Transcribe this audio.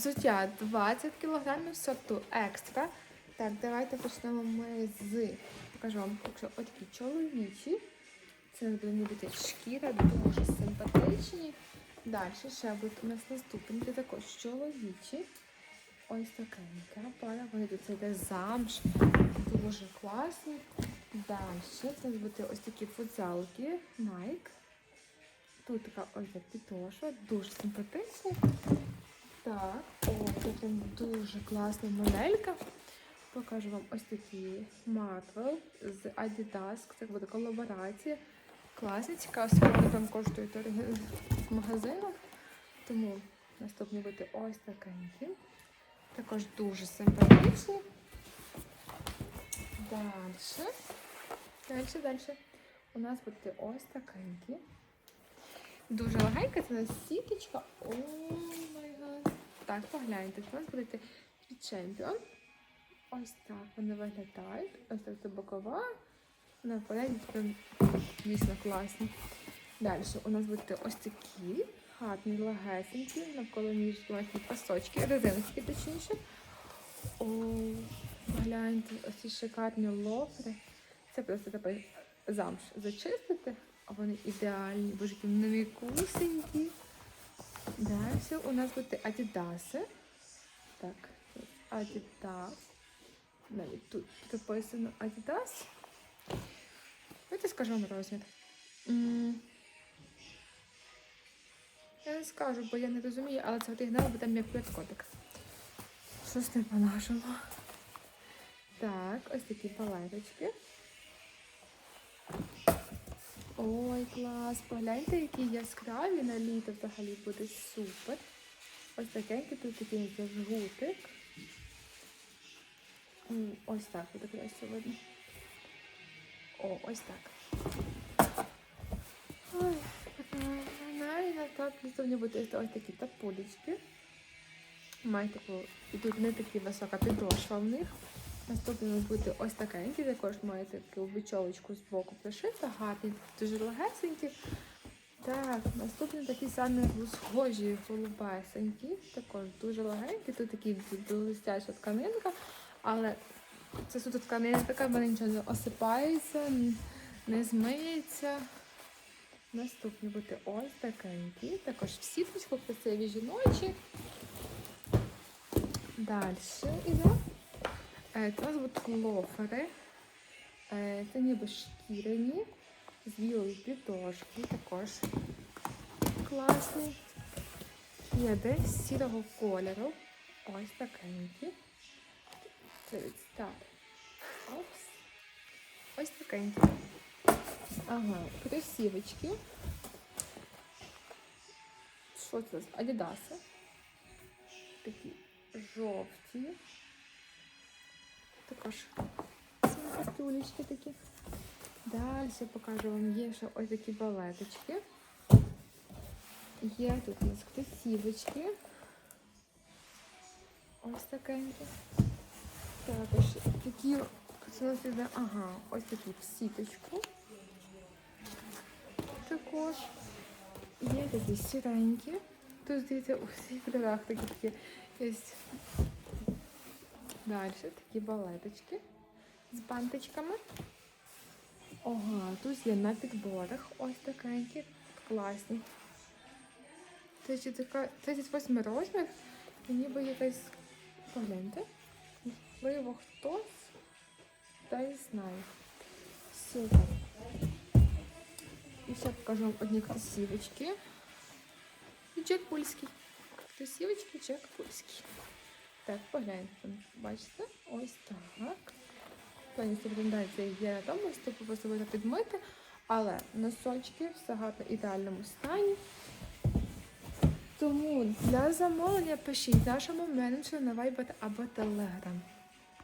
Взуття 20 кг сорту екстра. Так, давайте почнемо ми з. Покажу вам, якщо отакі чоловічі. Це повинні бути шкіра, дуже симпатичні. Далі ще будуть у нас наступники також чоловічі. Ось такенька пара. Тут це йде замш. Дуже класні. Далі це будуть ось такі футзалки Nike. Тут така ось ця підошва, дуже симпатичні. Так, о, це прям дуже класна моделька. Покажу вам ось такі Matwell з Adidas. Це буде колаборація. Класні, цікаво, скільки там коштують в магазинах. Тому наступні буде ось такенькі. Також дуже симпатичні. Далі. Далі, далі. У нас буде ось такенькі. Дуже легенька, це у нас сіточка. О. Так, погляньте, у нас буде чемпіон. Ось так вони виглядають. Ось так це бокова. На передній прям дійсно класні. Далі у нас будуть ось такі гарні, легесенькі, навколо ніж легкі пасочки, резиночки точніше. О, гляньте, ось ці шикарні лофери. Це просто такий замш зачистити, а вони ідеальні, боже, які нові кусенькі. Далі у нас будуть адідаси. Так, Adidas. Навіть тут написано Adidas. Давайте скажу вам розмір. Я не скажу, бо я не розумію, але це оригінал, бо там як котик. Щось не по-нашому. Так, ось такі палеточки. Ой, клас! Погляньте, які яскраві на літо взагалі буде супер. Ось такенький тут такий жгутик. Ось так буде краще видно. О, ось так. Ой, так лісовні буде ось такі тапулечки. Мають таку, і тут не такі висока підошва в них. Наступний у нас буде ось такенький, також має таку бічовочку з боку пришита, гарний, дуже легесенький. Так, наступний такий самі схожі голубесенькі, також дуже легенькі. Тут такі блестяща тканинка, але це суто тканина така, в мене нічого не осипається, не змиється. Наступні буде ось такенькі, також в сіточку красиві жіночі. Далі іде. Це будуть лофери. Е, Це ніби шкіряні, з білої підошки, також класний. Десь сірого кольору. Ось такенькі. Дивіться, так. Опс. Ось такенькі. Ага, кросівочки. Що це? Адідаси. Такі жовті. Також симпатулечки такі. Далі покажу вам є ще ось такі балеточки. Є тут у нас кросівочки. Ось такенькі. Також такі, ага, ось такі в сіточку. Також є такі сіренькі. Тут здається у всіх кольорах такі такі є. Далі такі балеточки з бантичками. Ага, тут є на підборах ось такенькі, класні. Це ще така 38 розмір, і ніби якась, погляньте, можливо, хтось та й знає. Супер. І ще покажу вам одні красивочки. І чек польський. Красивочки, чек польський. Так, погляньте, бачите? Ось так. Повністю рекомендація є на тому, що буде підмити, але носочки в гарно ідеальному стані. Тому для замовлення пишіть нашому менеджеру на Viber або Telegram.